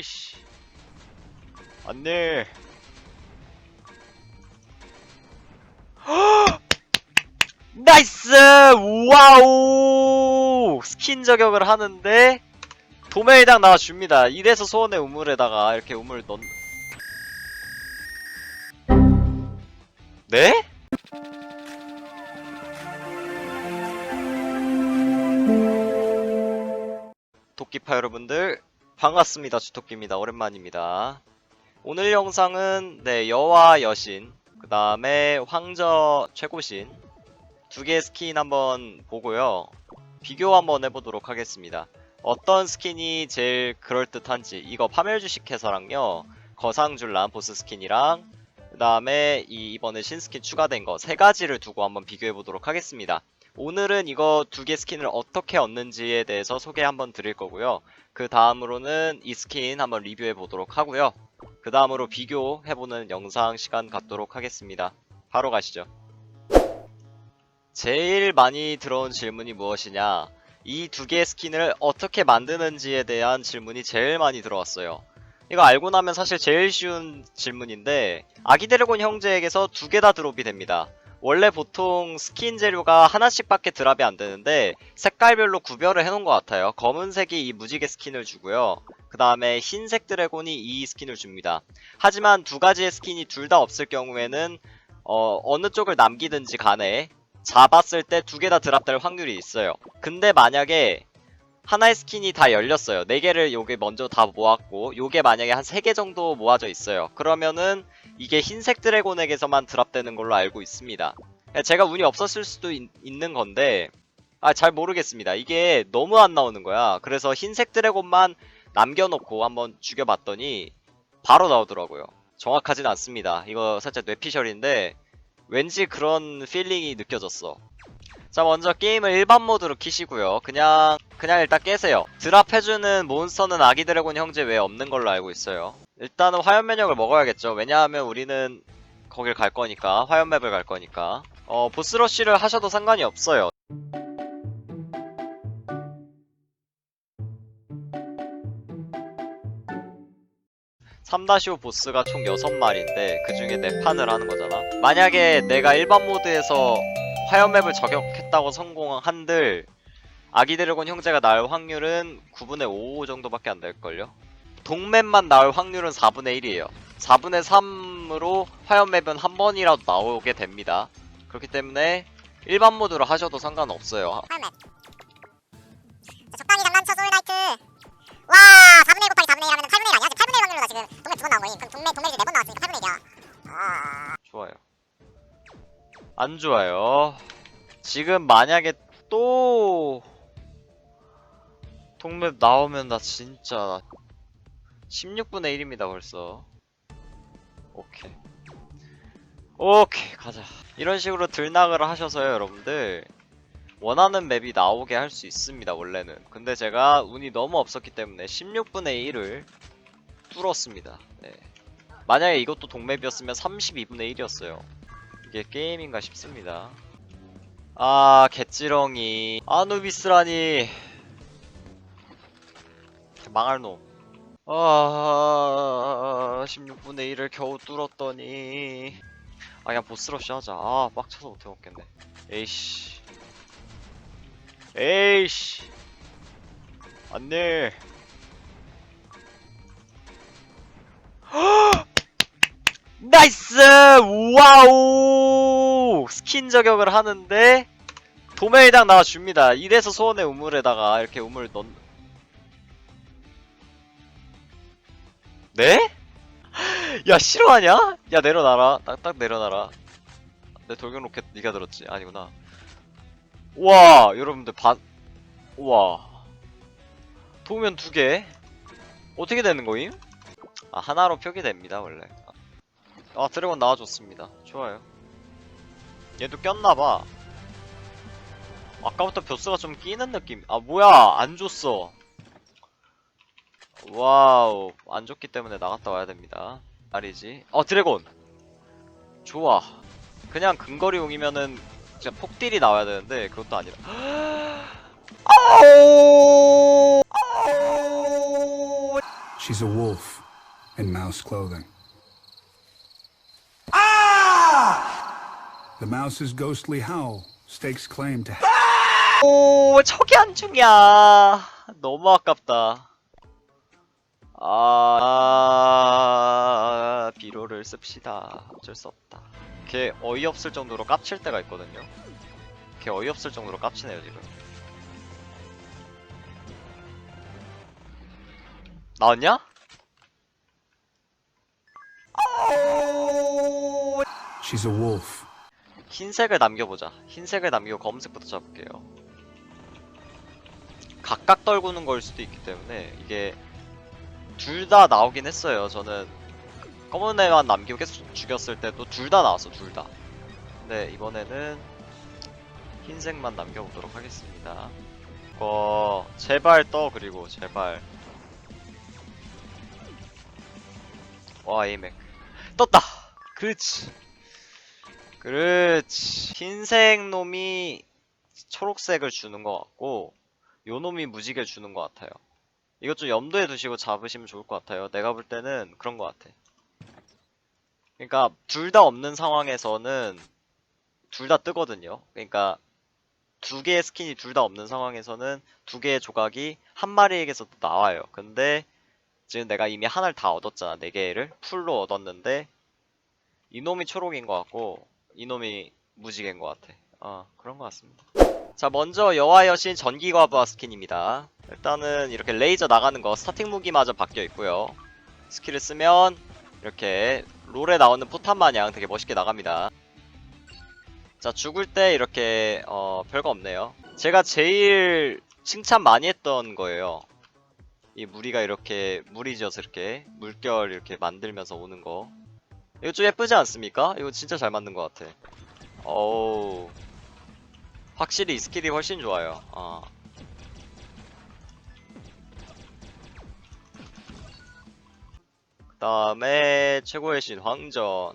에이씨. 안돼 나이스! 와우! 스킨 저격을 하는데 도매이당 나와줍니다. 이래서 소원의 우물에다가 이렇게 우물 넣 네? 도끼파 여러분들 반갑습니다 주토끼입니다. 오랜만입니다. 오늘 영상은 네 여와 여신 그 다음에 황저 최고신 두 개의 스킨 한번 보고요. 비교 한번 해보도록 하겠습니다. 어떤 스킨이 제일 그럴듯한지 이거 파멸주식 해서랑요. 거상줄란 보스 스킨이랑 그 다음에 이 이번에 신스킨 추가된 거 세 가지를 두고 한번 비교해 보도록 하겠습니다 오늘은 이거 두 개 스킨을 어떻게 얻는지에 대해서 소개 한번 드릴 거고요. 그 다음으로는 이 스킨 한번 리뷰해 보도록 하고요. 그 다음으로 비교해보는 영상 시간 갖도록 하겠습니다. 바로 가시죠. 제일 많이 들어온 질문이 무엇이냐? 이 두 개의 스킨을 어떻게 만드는지에 대한 질문이 제일 많이 들어왔어요. 이거 알고 나면 사실 제일 쉬운 질문인데 아기 드래곤 형제에게서 두 개 다 드롭이 됩니다. 원래 보통 스킨 재료가 하나씩밖에 드랍이 안 되는데 색깔별로 구별을 해놓은 것 같아요. 검은색이 이 무지개 스킨을 주고요. 그 다음에 흰색 드래곤이 이 스킨을 줍니다. 하지만 두 가지의 스킨이 둘 다 없을 경우에는 어, 어느 쪽을 남기든지 간에 잡았을 때 두 개 다 드랍될 확률이 있어요. 근데 만약에 하나의 스킨이 다 열렸어요. 네 개를 요게 먼저 다 모았고 요게 만약에 한세개 정도 모아져 있어요. 그러면은 이게 흰색 드래곤에게서만 드랍되는 걸로 알고 있습니다. 제가 운이 없었을 수도 있, 는 건데 아 잘 모르겠습니다. 이게 너무 안 나오는 거야. 그래서 흰색 드래곤만 남겨놓고 한번 죽여봤더니 바로 나오더라고요. 정확하진 않습니다. 이거 살짝 뇌피셜인데 왠지 그런 필링이 느껴졌어. 자 먼저 게임을 일반 모드로 키시고요. 그냥 그냥 일단 깨세요. 드랍해주는 몬스터는 아기 드래곤 형제 외에 없는 걸로 알고 있어요. 일단은 화염 면역을 먹어야겠죠. 왜냐하면 우리는 거길 갈 거니까 화염 맵을 갈 거니까 어 보스러쉬를 하셔도 상관이 없어요. (3-5) 보스가 총 6마리인데 그 중에 4판을 하는 거잖아 만약에 내가 일반 모드에서 화염맵을 저격했다고 성공한들 아기 드래곤 형제가 나올 확률은 9분의 5 정도밖에 안 될걸요? 동맵만 나올 확률은 4분의 1이에요. 4분의 3으로 화염맵은 한 번이라도 나오게 됩니다. 그렇기 때문에 일반 모드로 하셔도 상관없어요. 화염맵. 자, 적당히 장난쳐 소울나이트. 와 4분의 1 곱하기 4분의 1 하면 8분의 1 아니야? 지금 8분의 1 확률로다 지금 동맵 두번 나온 거니? 그럼 동맵 동맵이 4번 나왔으니까 8분의 1이야. 아... 좋아요. 안 좋아요. 지금 만약에 또 동맵 나오면 나 진짜 16분의 1입니다 벌써. 오케이. 오케이 가자. 이런 식으로 들락을 하셔서요 여러분들 원하는 맵이 나오게 할 수 있습니다 원래는. 근데 제가 운이 너무 없었기 때문에 16분의 1을 뚫었습니다. 네. 만약에 이것도 동맵이었으면 32분의 1이었어요. 이게 게임인가 싶습니다. 아, 개찌렁이. 아누비스라니. 망할 놈. 아, 16분의 1을 겨우 뚫었더니. 아, 그냥 보스러쉬 하자. 아, 빡쳐서 못해 먹겠네. 에이씨. 에이씨. 안 돼. 나이스! 와우! 스킨 저격을 하는데 도매이당 나와줍니다. 이래서 소원의 우물에다가 이렇게 우물 넣... 네? 야 싫어하냐? 야 내려놔라. 딱딱 내려놔라. 내 돌격 로켓 네가 들었지? 아니구나. 와 여러분들 반... 와 도면 두 개? 어떻게 되는 거임? 아 하나로 표기됩니다 원래 아 드래곤 나와줬습니다 좋아요 얘도 꼈나봐 아까부터 벼스가 좀 끼는 느낌 아 뭐야 안 줬어 와우 안 줬기 때문에 나갔다 와야 됩니다. 말이지. 어 드래곤. 좋아. 그냥 근거리용이면은 진짜 폭딜이 나와야 되는데 그것도 아니라. 아오 아오 She's a wolf in mouse clothing. The mouse's ghostly howl stakes claim to 오 저게 안 중이야 너무 아깝다 아 비로를 씁시다 어쩔 수 없다 걔 어이없을 정도로 깝칠 때가 있거든요 걔 어이없을 정도로 깝치네요 지금 나왔냐? She's a wolf. 흰색을 남겨보자. 흰색을 남기고 검은색부터 잡을게요. 각각 떨구는 걸 수도 있기 때문에 이게 둘 다 나오긴 했어요. 저는 검은 애만 남기고 계속 죽였을 때도 둘 다 나왔어, 둘 다. 근데 이번에는 흰색만 남겨보도록 하겠습니다. 어, 제발 떠, 그리고 제발. 와, 에이맥. 떴다! 그렇지. 그렇지. 흰색 놈이 초록색을 주는 것 같고, 요 놈이 무지개를 주는 것 같아요. 이것 좀 염두에 두시고 잡으시면 좋을 것 같아요. 내가 볼 때는 그런 것 같아. 그러니까 둘 다 없는 상황에서는 둘 다 뜨거든요. 그러니까 두 개의 스킨이 둘 다 없는 상황에서는 두 개의 조각이 한 마리에게서도 나와요. 근데 지금 내가 이미 하나를 다 얻었잖아. 네 개를 풀로 얻었는데 이놈이 초록인 것 같고 이놈이 무지개인 것 같아. 어 그런 것 같습니다. 자 먼저 여와 여신 전기과부하 스킨입니다. 일단은 이렇게 레이저 나가는 거 스타팅 무기마저 바뀌어 있고요. 스킬을 쓰면 이렇게 롤에 나오는 포탄 마냥 되게 멋있게 나갑니다. 자 죽을 때 이렇게 어 별거 없네요. 제가 제일 칭찬 많이 했던 거예요. 이 무리가 이렇게 물이 지어서 이렇게 물결 이렇게 만들면서 오는 거 이거 좀 예쁘지 않습니까? 이거 진짜 잘 만든 것 같아. 어우. 확실히 이 스킬이 훨씬 좋아요. 어. 그 다음에 최고의 신 황전.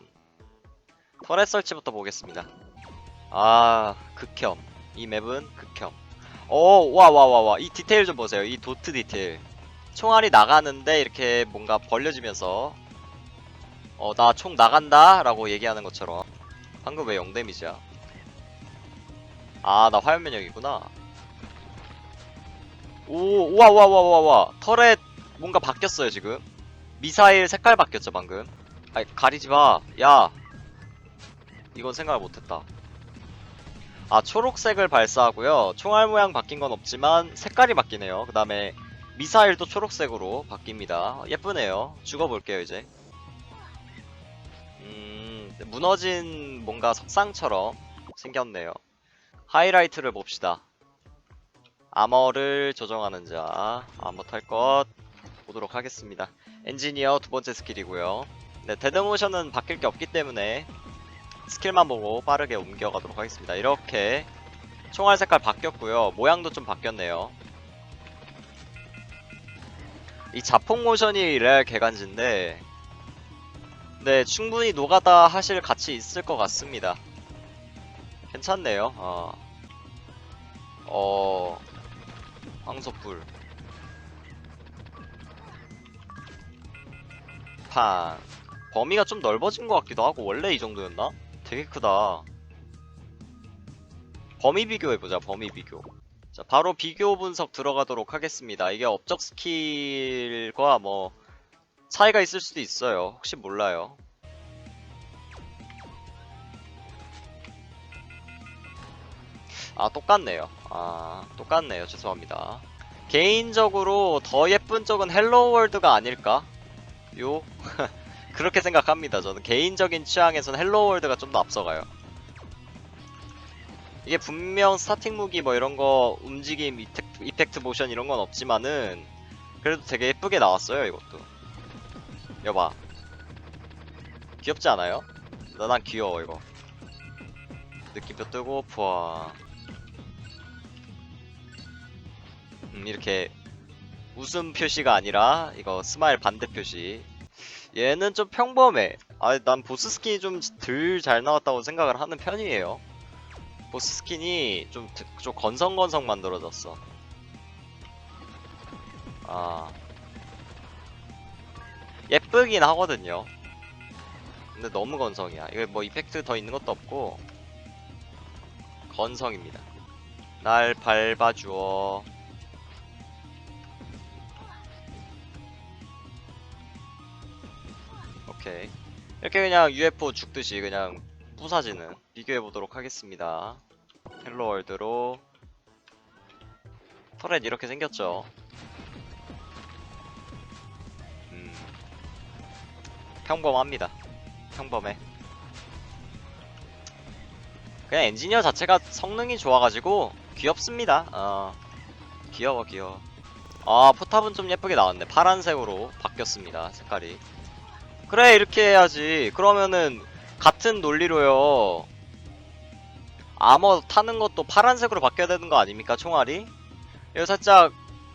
터렛 설치부터 보겠습니다. 아, 극혐. 이 맵은 극혐. 오, 와, 와, 와, 와. 이 디테일 좀 보세요. 이 도트 디테일. 총알이 나가는데 이렇게 뭔가 벌려지면서 어, 나 총 나간다 라고 얘기하는 것처럼 방금 왜 0데미지야? 아, 나 화염 면역이구나. 오, 우와, 우와, 우와, 우와, 우와. 터렛 뭔가 바뀌었어요, 지금. 미사일 색깔 바뀌었죠, 방금. 아이, 가리지 마. 야. 이건 생각을 못했다. 아, 초록색을 발사하고요. 총알 모양 바뀐 건 없지만 색깔이 바뀌네요. 그 다음에 미사일도 초록색으로 바뀝니다. 예쁘네요. 죽어볼게요, 이제. 음, 무너진 뭔가 석상처럼 생겼네요. 하이라이트를 봅시다. 아머를 조정하는 자, 아머 탈 것 보도록 하겠습니다. 엔지니어 두 번째 스킬이고요. 네, 데드모션은 바뀔 게 없기 때문에 스킬만 보고 빠르게 옮겨가도록 하겠습니다. 이렇게 총알 색깔 바뀌었고요. 모양도 좀 바뀌었네요. 이 자폭 모션이 레알 개간지인데 네, 충분히 노가다 하실 가치 있을 것 같습니다. 괜찮네요. 어, 어, 황소불, 판. 범위가 좀 넓어진 것 같기도 하고 원래 이 정도였나? 되게 크다. 범위 비교해보자. 범위 비교. 자, 바로 비교 분석 들어가도록 하겠습니다. 이게 업적 스킬과 뭐 차이가 있을 수도 있어요. 혹시 몰라요. 아 똑같네요. 아 똑같네요. 죄송합니다. 개인적으로 더 예쁜 쪽은 헬로 월드가 아닐까? 요 그렇게 생각합니다. 저는 개인적인 취향에서는 헬로 월드가 좀 더 앞서가요. 이게 분명 스타팅 무기 뭐 이런 거 움직임 이펙트, 이펙트 모션 이런 건 없지만은 그래도 되게 예쁘게 나왔어요 이것도. 여봐. 귀엽지 않아요? 나난 귀여워 이거. 느낌표 뜨고 부아. 음, 이렇게 웃음 표시가 아니라 이거 스마일 반대 표시. 얘는 좀 평범해. 아, 난 보스 스킨이 좀 덜 잘 나왔다고 생각을 하는 편이에요. 보스 스킨이 좀, 드- 좀 건성건성 만들어졌어. 아. 예쁘긴 하거든요 근데 너무 건성이야 이거 뭐 이펙트 더 있는 것도 없고 건성입니다 날 밟아주어 오케이. 이렇게 그냥 UFO 죽듯이 그냥 부사지는 비교해보도록 하겠습니다. 헬로 월드로. 터렛 이렇게 생겼죠. 음. 평범합니다. 평범해. 그냥 엔지니어 자체가 성능이 좋아가지고 귀엽습니다. 어. 귀여워 귀여워. 아 포탑은 좀 예쁘게 나왔네. 파란색으로 바뀌었습니다 색깔이 그래 이렇게 해야지. 그러면은 같은 논리로요. 아머 타는 것도 파란색으로 바뀌어야 되는 거 아닙니까 총알이? 이거 살짝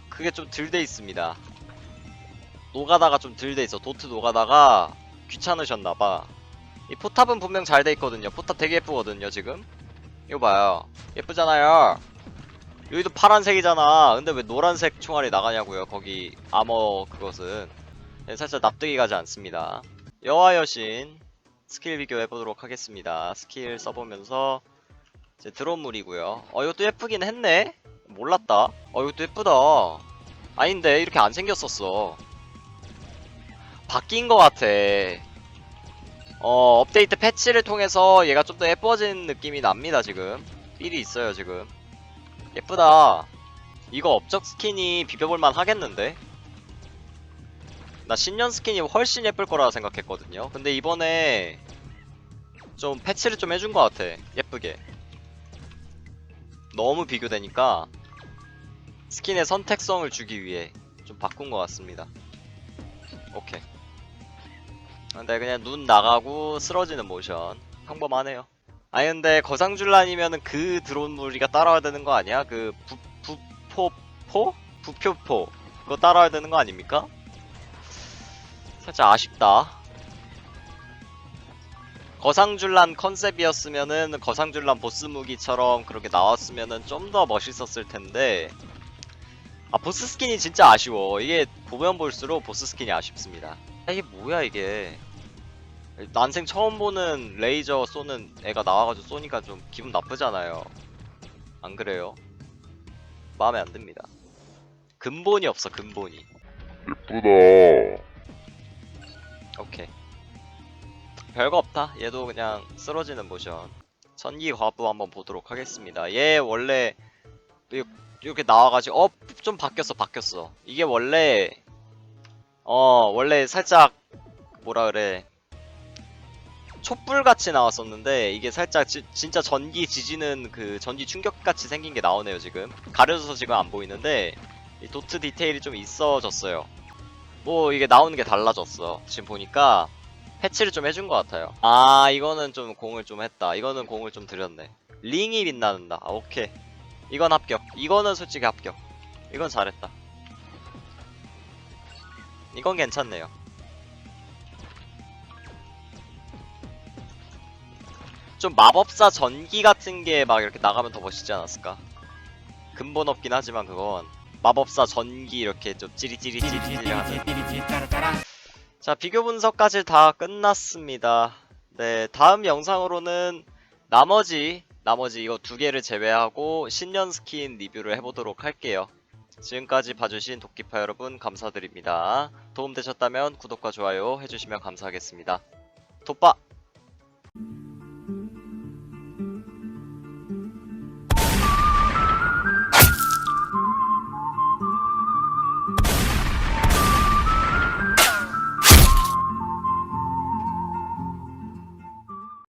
그게 좀 덜 돼 있습니다. 노가다가 좀 덜 돼 있어. 도트 노가다가 귀찮으셨나봐. 이 포탑은 분명 잘 돼 있거든요. 포탑 되게 예쁘거든요 지금. 이거 봐요. 예쁘잖아요. 여기도 파란색이잖아. 근데 왜 노란색 총알이 나가냐고요 거기. 아머 그것은 네, 살짝 납득이 가지 않습니다. 여와 여신 스킬 비교해 보도록 하겠습니다. 스킬 써보면서 이제 드론물이고요. 어 이것도 예쁘긴 했네. 몰랐다. 어 이것도 예쁘다. 아닌데 이렇게 안 생겼었어. 바뀐 것 같아. 어 업데이트 패치를 통해서 얘가 좀 더 예뻐진 느낌이 납니다 지금. 필이 있어요 지금. 예쁘다. 이거 업적 스킨이 비벼볼만 하겠는데 나 신년 스킨이 훨씬 예쁠 거라 생각했거든요. 근데 이번에 좀 패치를 좀 해준 것 같아. 예쁘게. 너무 비교되니까 스킨의 선택성을 주기 위해 좀 바꾼 것 같습니다. 오케이. 근데 그냥 눈 나가고 쓰러지는 모션. 평범하네요. 아니 근데 거상줄란이면은 그 드론 무리가 따라와야 되는 거 아니야? 그 부, 부포포? 부표포. 그거 따라와야 되는 거 아닙니까? 살짝 아쉽다. 거상줄란 컨셉이었으면은 거상줄란 보스 무기처럼 그렇게 나왔으면은 좀 더 멋있었을 텐데 아 보스 스킨이 진짜 아쉬워. 이게 보면 볼수록 보스 스킨이 아쉽습니다. 아, 이게 뭐야 이게? 난생 처음 보는 레이저 쏘는 애가 나와가지고 쏘니까 좀 기분 나쁘잖아요. 안 그래요? 마음에 안 듭니다. 근본이 없어 근본이. 예쁘다. 오케이. 별거 없다. 얘도 그냥 쓰러지는 모션. 전기 과부 한번 보도록 하겠습니다. 얘 원래 이- 이렇게 나와가지고 어 좀 바뀌었어 바뀌었어. 이게 원래 어 원래 살짝 뭐라 그래. 촛불같이 나왔었는데 이게 살짝 지- 진짜 전기 지지는 그 전기 충격같이 생긴 게 나오네요 지금. 가려져서 지금 안 보이는데 이 도트 디테일이 좀 있어졌어요 뭐 이게 나오는 게 달라졌어. 지금 보니까 패치를 좀 해준 것 같아요. 아 이거는 좀 공을 좀 했다. 이거는 공을 좀 들였네. 링이 빛나는다. 아, 오케이. 이건 합격. 이거는 솔직히 합격. 이건 잘했다. 이건 괜찮네요. 좀 마법사 전기 같은 게 막 이렇게 나가면 더 멋있지 않았을까? 근본 없긴 하지만 그건 마법사 전기 이렇게 좀 찌리찌리찌리찌리 하는. 자 비교 분석까지 다 끝났습니다. 네 다음 영상으로는 나머지 나머지 이거 두 개를 제외하고 신년 스킨 리뷰를 해보도록 할게요. 지금까지 봐주신 도끼파 여러분 감사드립니다. 도움되셨다면 구독과 좋아요 해주시면 감사하겠습니다. 톱빠